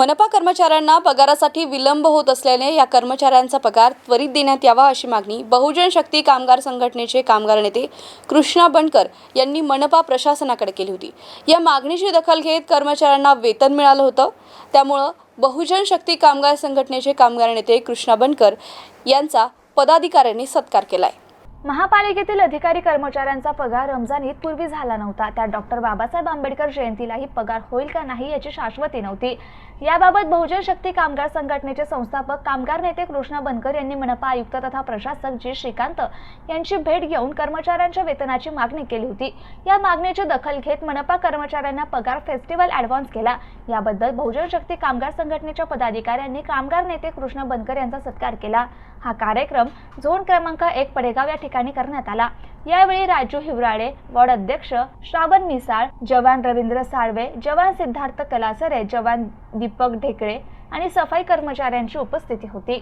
मनपा कर्मचाऱ्यांना पगारासाठी विलंब होत असल्याने या कर्मचाऱ्यांचा पगार त्वरित देण्यात यावा अशी मागणी बहुजन शक्ती कामगार संघटनेचे कामगार नेते कृष्णा बनकर यांनी मनपा प्रशासनाकडे केली होती. या मागणीची दखल घेत कर्मचाऱ्यांना वेतन मिळालं होतं. त्यामुळं बहुजन शक्ती कामगार संघटनेचे कामगार नेते कृष्णा बनकर यांचा पदाधिकाऱ्यांनी सत्कार केलाय. महापालिकेतील अधिकारी कर्मचाऱ्यांचा पगार रमजान ईद पूर्वी झाला नव्हता. त्यात डॉक्टर बाबासाहेब आंबेडकर जयंतीलाही पगार होईल का नाही याची शाश्वती नव्हती. याबाबत बहुजन शक्ती कामगार संघटनेचे संस्थापक कामगार नेते कृष्णा बनकर यांनी मनपा आयुक्त तथा प्रशासक जी श्रीकांत यांची भेट घेऊन कर्मचाऱ्यांच्या वेतनाची मागणी केली होती. या मागणीची दखल घेत मनपा कर्मचाऱ्यांना पगार फेस्टिवल ऍडव्हान्स केला. याबद्दल बहुजन शक्ती कामगार संघटनेच्या पदाधिकाऱ्यांनी कामगार नेते कृष्णा बनकर यांचा सत्कार केला. हा कार्यक्रम झोन क्रमांक एक पडेगाव या ठिकाणी करण्यात आला. यावेळी राजू हिवराळे वॉर्ड अध्यक्ष श्रावण मिसाळ जवान रवींद्र साळवे जवान सिद्धार्थ कलासरे जवान दीपक ढेकळे आणि सफाई कर्मचाऱ्यांची उपस्थिती होती.